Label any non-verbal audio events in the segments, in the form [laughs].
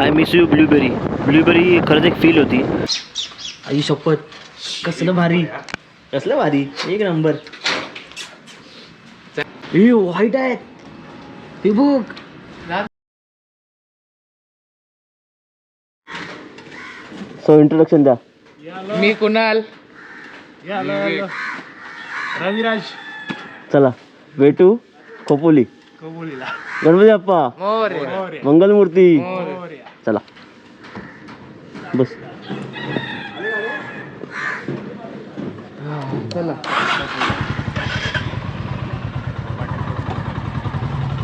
I miss you blueberry blueberry खरंच एक feel होती. आई शपथ. कसलं भारी? कसलं भारी? एक नंबर हे व्हाईट आहेत. हे बघ. सो इंट्रोडक्शन द्या. मी कुणाल? रविराज. चला. वेटू खोपोली. गणपती बाप्पा. मोरे. मंगलमूर्ती. बस. चला.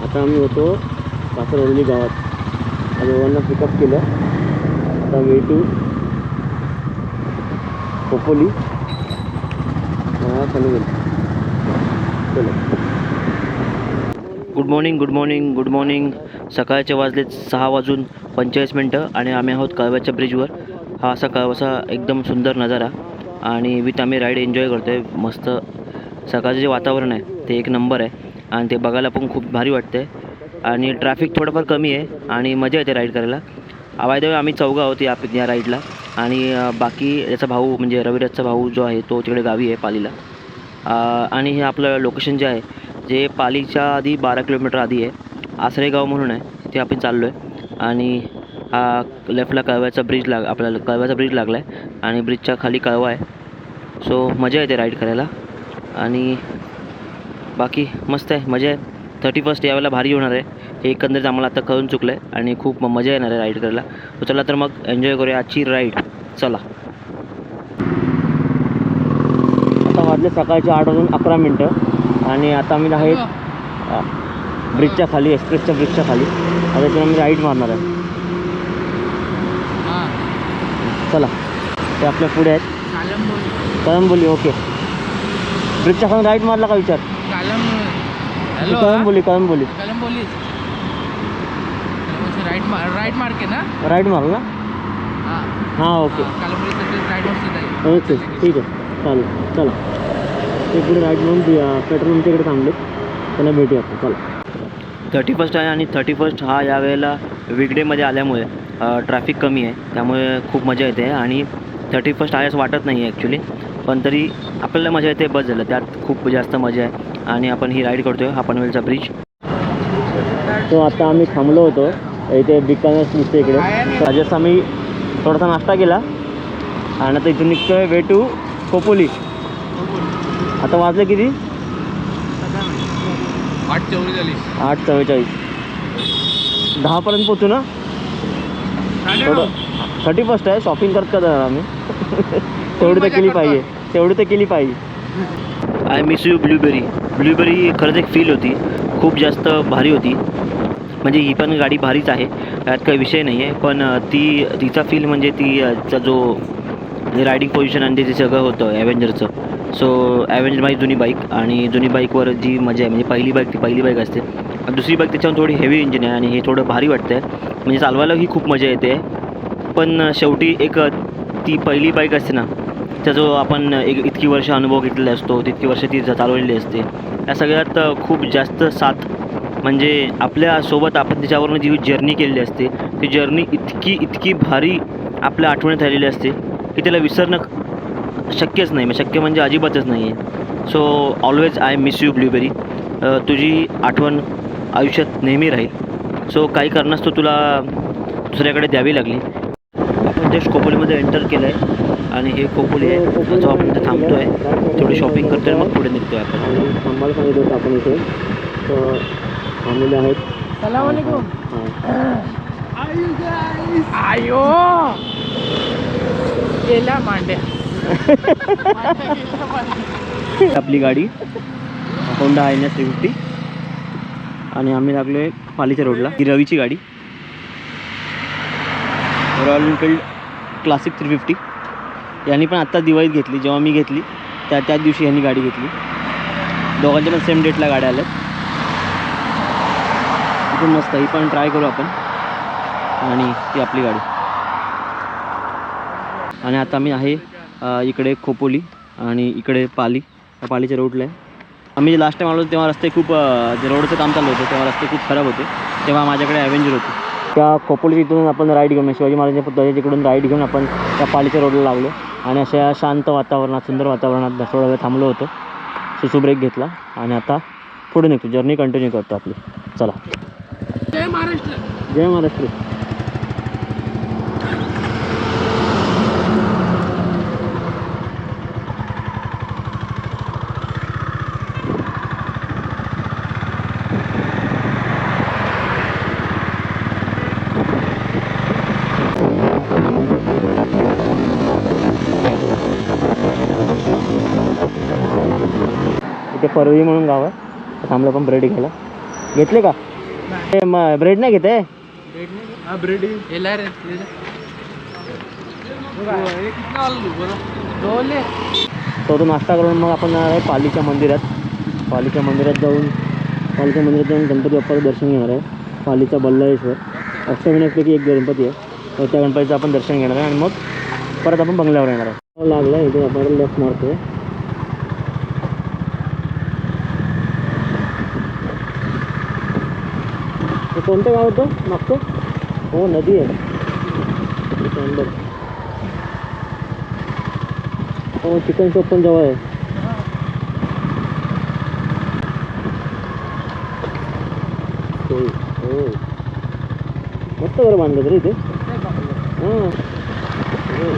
आता आम्ही होतो कासरवली गावात. आजोबांना पिकअप केलं. आता way to Khopoli good morning good morning good morning सकाळचे वाजले सहा वाजून पंचेचाळीस मिनटं आणि आम्ही आहोत कळव्याच्या ब्रिजवर. हा असा कळवाचा एकदम सुंदर नजारा आणि विथ आम्ही राईड एन्जॉय करतो आहे मस्त सकाळचं जे वातावरण आहे ते एक नंबर आहे आणि ते बघायला पण खूप भारी वाटते आणि ट्रॅफिक थोडंफार कमी आहे आणि मजा येते राईड करायला. वायदे आम्ही चौघा आहोत या या राईडला आणि बाकी याचा भाऊ म्हणजे रविराजचा भाऊ जो आहे तो तिकडे गावी आहे पालीला. आणि हे आपलं लोकेशन जे आहे जे पालीच्या आधी बारा किलोमीटर आधी आहे. आसरेगाव म्हणून आहे तिथे आपण चाललो आहे आणि हा लेफ्टला कळव्याचा ब्रिज लाग आपल्याला कळव्याचा ब्रिज लागला आहे आणि ब्रिजच्या खाली कळवा आहे. सो मजा येते राईड करायला. आणि बाकी मस्त आहे मजा आहे. थर्टी फर्स्ट यावेळेला भारी होणार आहे. हे एकंदरीत आम्हाला आता कळून चुकलं आहे आणि खूप मजा येणार आहे राईड करायला. चला तर मग एन्जॉय करूया आजची राईड चला. आता वाजले सकाळचे आठ वाजून अकरा मिनटं. आणि आता आम्ही आहेत अ, ब्रिजच्या खाली एक्सप्रेसच्या ब्रिजच्या खाली. आता इथून आम्ही राईड मारणार आहे. चला. ते आपल्या पुढे आहेत. कळंबोली ओके. ब्रिजच्या खाली राईड मारला का विचार? कळंबोली कळंबोली पोलीस राईट मार राईट मार्के ना? राईड मारला ना? हां. हां ओके. राईट ओके ठीक आहे. चालेल चला. ते पुढे राईट म्हणून पेट्रोल पंपच्याकडे थांबलेत त्यांना भेटूया आपण. चला. थर्टी फर्स्ट आहे आणि थर्टी फर्स्ट हा यावेळेला विकडेमध्ये आल्यामुळे ट्रॅफिक कमी आहे. त्यामुळे खूप मजा येते आणि थर्टी फर्स्ट आहे असं वाटत नाही आहे ॲक्च्युली पण तरी आपल्याला मजा येते बस झालं. त्यात खूप जास्त मजा आहे. आणि आपण ही राईड करतो आहे हा पनवेलचा ब्रिज तो आता आम्ही थांबलो होतो. इथे बिकानेर दिसते इकडे. जसं आम्ही थोडासा नाश्ता केला. आणि आता इथून निघतोय वे टू कोपोली. आता वाजले किती? आठ चौवेचाळीस आठ चव्वेचाळीस. दहापर्यंत पोचू ना? थोडं थर्टी फर्स्ट आहे शॉपिंग करत करत जाणार आम्ही? [laughs] तेवढी तर केली पाहिजे. तेवढी तर केली पाहिजे. I miss you blueberry blueberry खरंच एक फील होती. खूप जास्त भारी होती. म्हणजे ही पण गाडी भारीच आहे. त्यात काही विषय नाही आहे पण ती तिचा फील म्हणजे ती अ, चा जो रायडिंग पोझिशन आणि ते सगळं होतं ॲव्हेंजरचं सो ॲव्हेंजर माझी जुनी बाईक आणि जुनी बाईकवर जी मजा आहे म्हणजे पहिली बाईक ती पहिली बाईक असते. दुसरी बाईक त्याच्यावर थोडी हेवी इंजिन आहे आणि हे थोडं भारी वाटतं आहे म्हणजे चालवायलाही खूप मजा येते. पण शेवटी एक ती पहिली बाईक असते ना त्याचा जो आपण एक इतकी वर्ष अनुभव घेतलेला असतो तितकी वर्ष ती चालवलेली असते या सगळ्यात खूप जास्त साथ म्हणजे आपल्यासोबत आपण त्याच्यावरून जी जर्नी केलेली असते ती जर्नी इतकी इतकी भारी आपल्या आठवणीत राहिलेली असते की त्याला विसरणं शक्यच नाही म्हणजे शक्य म्हणजे अजिबातच नाही आहे so always I miss you blueberry तुझी आठवण आयुष्यात नेहमी राहील. सो काही कारणास्तव तुला दुसऱ्याकडे द्यावी लागली. आपण जस्ट खोपोलीमध्ये एंटर केलं आहे आणि हे खोपोली आहे. जो आपण इथे थांबतो आहे थोडी शॉपिंग करतो आहे मग पुढे निघतो आहे आपण. थांबायला सांगितलं होतं आपण इथे. थांबलेले आहेत. गेला मांड्या. [laughs] आपली गाडी Honda I N S three fifty आणि आम्ही लागलो आहे पालीच्या रोडला ही रवीची गाडी. Royal Enfield Classic three fifty यांनी पण आत्ता दिवाळीत घेतली जेव्हा मी घेतली त्या त्याच दिवशी यांनी गाडी घेतली. दोघांच्या पण सेम डेटला गाड्या आल्यात. खूप मस्त ही पण ट्राय करू आपण. आणि ती आपली गाडी. आणि आता मी आहे इकडे खोपोली आणि इकडे पाली. या पालीच्या रोडला आहे. आम्ही लास्ट टाइम आलो तेव्हा रस्ते खूप जे रोडचं काम चालू होतं तेव्हा रस्ते खूप खराब होते. तेव्हा माझ्याकडे ॲव्हेंजर होती. त्या खोपोली तिथून आपण राईड घेऊन शिवाजी महाराजांच्या पुतळ्याच्या तिकडून राईड घेऊन आपण त्या पालीच्या रोडला लागलो. आणि अशा शांत वातावरणात सुंदर वातावरणात थोडा वेळ थांबलो होतो. सुसू ब्रेक घेतला आणि आता पुढे निघतो. जर्नी कंटिन्यू करतो आपली. चला. जय महाराष्ट्र. जय महाराष्ट्र. परवी म्हणून गाव आहे थांबलं पण ब्रेड घ्यायला. घेतले का? ते म ब्रेड नाही घेते हा ब्रेड येला रे डोले तो तो नाश्ता करून मग आपण जाणार आहे पालीच्या मंदिरात. पालीच्या मंदिरात जाऊन पालीच्या मंदिरात जाऊन गणपती बाप्पाचं दर्शन घेणार आहे. पालीचा बल्लाळेश्वर. अष्टविनायकपैकी एक गणपती आहे. तर त्या गणपतीचं आपण दर्शन घेणार आहे आणि मग परत आपण बंगल्यावर येणार आहे. लागला इथे आपण लेफ्ट मारतोय. हे कोणतं गाव होतं? मागचं हो नदी आहे. इथे हो चिकन शॉप पण जवळ आहे. हो हो. मस्त बरं बांधलं तरी इथे. हां. हो.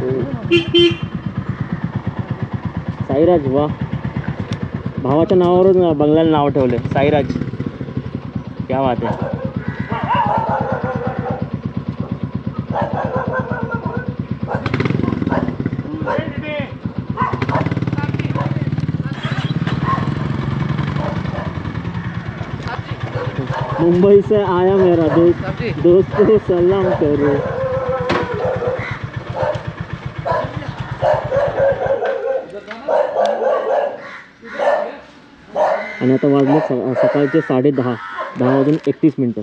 हो. साईराज वा. भावाच्या नावावरून बंगल्याला नाव ठेवलं. साईराज. क्या बात आहे. मुंबई से आया मेरा दोस्त दोस्त को सलाम करो. आता वाजले स- सकाळचे साडे दहा दहा वाजून एकतीस मिनटं.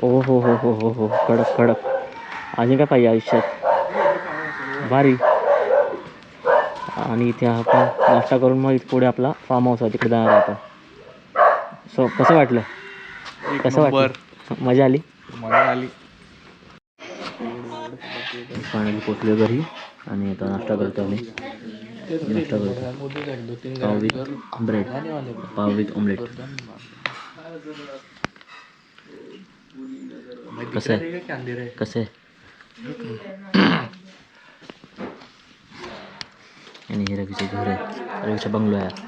ओ हो हो हो हो हो कडक कडक. आणि काय पाहिजे आयुष्यात? भारी. आणि इथे आपण नाश्ता करून मग पुढे आपला फार्म हाऊस आहे तिकडे जाणार आपण सो कसं वाटलं? कसं वाटलं? मजा आली? मला आली. फायनली पोचलो घरी. आणि आता नाश्ता करतो आम्ही. नाश्ता करतो. पाव विथ ब्रेड पाव विथ ऑमलेट कसं आहे? कसं आहे? आणि हे रवीचं घर आहे. रवीचा बंगलो आहे.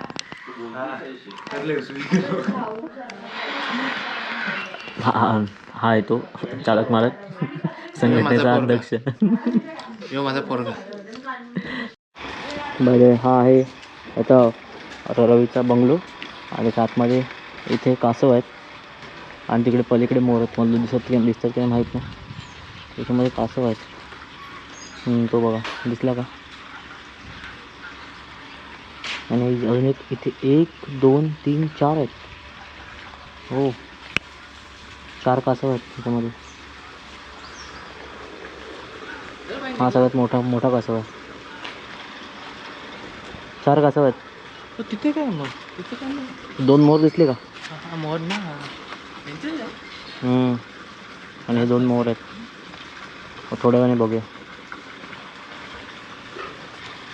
हा हा आहे तो चालक मालक संघटनेचा अध्यक्ष. यो माझा पोरगा. बरं हा आहे आता रवीचा बंगलो. आणि आतमध्ये इथे कासव आहेत. आणि तिकडे पलीकडे मोर आहेत मला दिसत की दिसतात की नाही माहीत नाही. त्याच्यामध्ये कासव आहेत. तो बघा दिसला का? आणि अजून एक इथे एक दोन तीन चार आहेत. हो. चार कासव आहेत त्याच्यामध्ये? हा सगळ्यात मोठा मोठा कासव आहे चार कासव आहेत तिथे काय मग? तिथे काय मग? दोन मोर दिसले का? हा मोर ना. त्यांचंच आहे. हम्म. आणि हे दोन मोर आहेत. थोड्या वेळाने बघूया.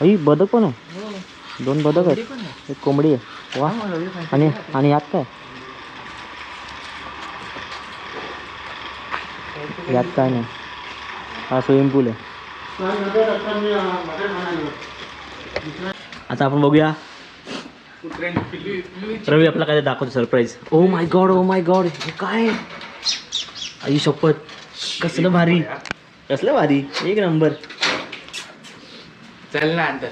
अई बदक पण आहे. हो. दोन बदक कोंबडी आहेत पण आहे. एक कोंबडी आहे. वा. हा. आणि आणि यात काय? यात काय नाही हा स्विमिंग पूल आहे. आता आपण बघूया. रवी आपला काय दाखवतो surprise oh my God oh my God हे काय? आई शपथ. कसलं भारी. कसलं भारी? एक नंबर चल ना आणता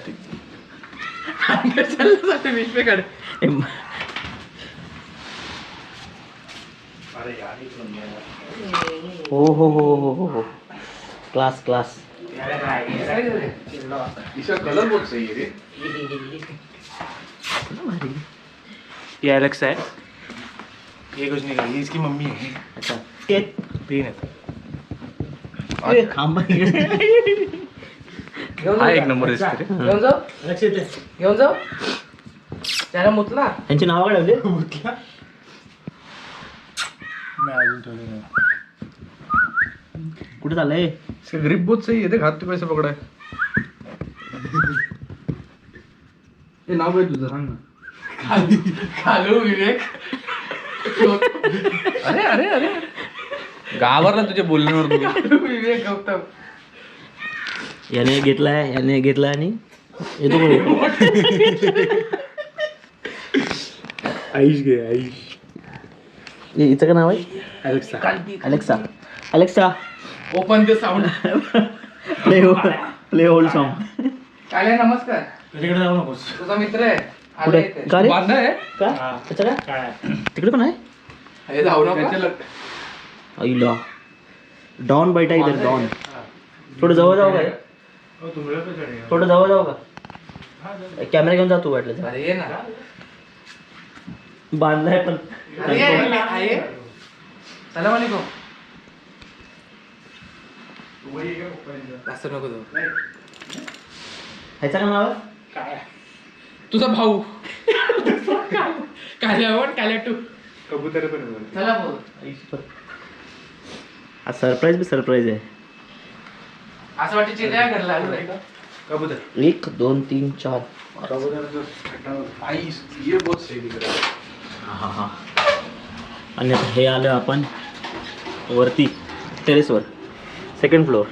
[laughs] चल ना हो हो हो हो हो हो. क्लास क्लास कलर बोल सही है ही ये कुछ नहीं ये इसकी मम्मी है। अच्छा. ते तीन है ए, खांबा घेऊन हा जाऊ एक? नंबर दिसते रे. घेऊन जाऊ? घेऊन जाऊ? त्याला मुतला? त्यांची नावं काय ठेवली मैं अजून ठेवले नाही. कुठे चाललंय? इसका ग्रिप बहुत सही है देख हाथ पे कैसे पकड़ा [laughs] है ये नाव काय तुझं? सांग ना. खाली विवेक. अरे अरे अरे गावाला तुझ्या बोलण्यावर. विवेक गौतम. याने घेतलाय याने घेतलाय आणि येतो [laughs] आईश घे आईश हिचं काय नाव आहे? Alexa. Alexa. Alexa. Open the sound play play hold song काले नमस्कार. तुझ्याकडे जाऊ नकोस. तुझा मित्र आहे. आला कुठे? इथे. का रे? बांधा आहे. का? त्याचं काय? काय? तिकडे पण आहे? हे जाऊ नका. आईला. डॉन बैठा इधर डॉन. थोडं जवळ जाऊ काय थोडं जवळ जाऊ का? कॅमेरा घेऊन जातो वाटलं तर. अरे ये ना. बांधलाय पण. सलाम वालेकुम जास्त नको जाऊ. ह्याचं काय? नाव [laughs] तुझा भाऊ. Kalya one Kalya two. कबूतर पण आहे. चला बोल हा सरप्राईज बी सरप्राईज आहे. असं वाटतं घरला आलोय. कबूतर. एक दोन तीन चार. कबूतर आईश ये बहुत सही दिख रहा है हा हा आणि आता हे आलं आपण वरती टेरेसवर सेकंड फ्लोअर.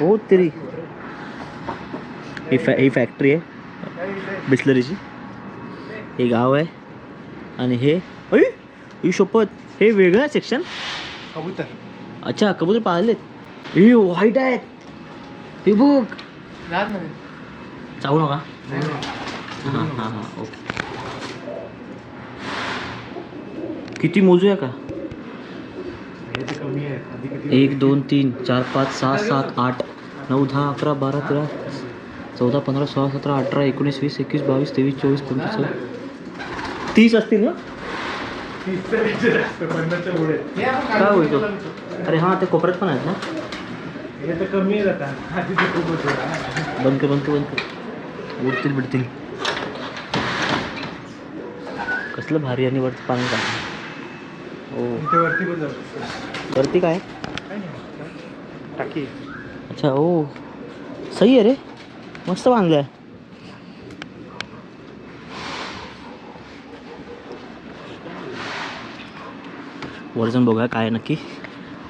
हो तरी. ही फॅ ही फॅक्टरी आहे. बिस्लरीची. हे गाव आहे. आणि हे अय ही शपथ हे वेगळं सेक्शन कबूतर. अच्छा कबूतर पाहिलेत हे व्हाईट आहेत हे नाही. चावू नका. हां हां हां ओके. किती मोजूया का? एक दोन तीन चार पाच सहा सात आठ नऊ दहा अकरा बारा तेरा चौदा पंधरा सोळा सतरा अठरा एकोणीस वीस एकवीस बावीस तेवीस चोवीस पंचवीस तीस असतील ना? काय होईल तो? अरे हां ते कोपऱ्यात पण आहेत ना? हे तर कमी बंद कर बंद कर बंद कर. उडतील बिडतील. कसलं भारी आणि वरती पाणी का हो. वरती पण जाऊ वरती काय? टाकी. अच्छा ओ सही आहे रे. मस्त बांधलं आहे. वरजून बघा काय नक्की.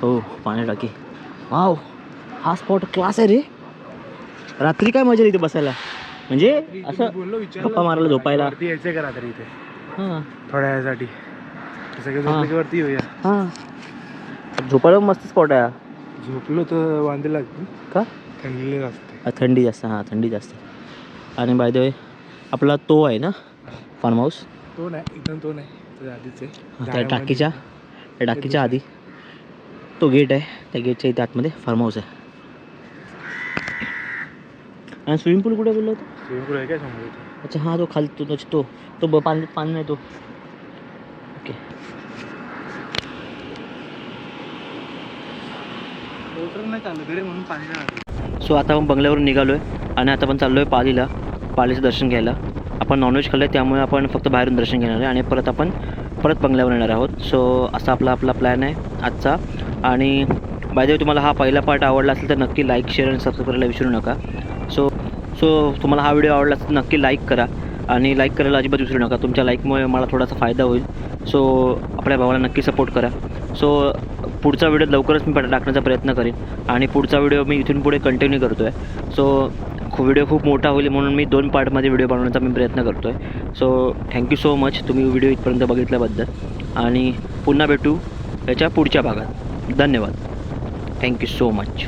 हो पाणी टाकी. वाव हा स्पॉट क्लास आहे रे. रात्री काय मजा येते बसायला? म्हणजे असं गप्पा मारायला झोपायला. यायचंय का रात्री इथे? हां. थोड्या वेळासाठी. सगळे. झोपले की वरती येऊया. हां. झोपायला मस्त स्पॉट आहे. झोपलो तर वांदे लागतील. का? थंडीला असते हा, थंडी जास्त हां थंडी जास्त आणि बाय द वे आपला तो आहे ना फार्म हाऊस तो नाही एकदम तो नाही तो आधीच आहे. त्या टाकीच्या त्या टाकीच्या आधी. तो गेट आहे त्या गेटच्या इथे आतमध्ये फार्म हाऊस आहे. आणि स्विमिंग पूल कुठे बोललो होतो? Swimming pool आहे काय समोर? अच्छा हां तो खाली तो तो तो पाणी पाणी नाही तो. ओके मोटर नाही म्हणून पाणी सो आता आपण बंगल्यावरून निघालो आहे आणि आता आपण चाललो आहे पालीला पालीचं दर्शन घ्यायला. आपण नॉनव्हेज खाल्लं आहे त्यामुळे आपण फक्त बाहेरून दर्शन घेणार आहे आणि परत आपण परत बंगल्यावर येणार आहोत. सो असा आपला आपला प्लॅन आहे आजचा. आणि बाय तुम्हाला हा पहिला पार्ट आवडला असेल तर नक्की लाईक शेअर आणि सबस्क्राईब करायला विसरू नका. सो सो तुम्हाला हा व्हिडिओ आवडला असेल तर नक्की लाईक करा. आणि लाईक करायला अजिबात विसरू नका. तुमच्या लाईकमुळे मला थोडासा फायदा होईल. सो आपल्या भावाला नक्की सपोर्ट करा. सो पुढचा व्हिडिओ लवकरच मी टाकण्याचा प्रयत्न करेन. आणि पुढचा व्हिडिओ मी इथून पुढे कंटिन्यू करतो आहे सो व्हिडिओ खूप मोठा होईल म्हणून मी दोन पार्टमध्ये व्हिडिओ बनवण्याचा मी प्रयत्न करतो आहे so thank you so much तुम्ही व्हिडिओ इथपर्यंत बघितल्याबद्दल. आणि पुन्हा भेटू याच्या पुढच्या भागात. धन्यवाद. Thank you so much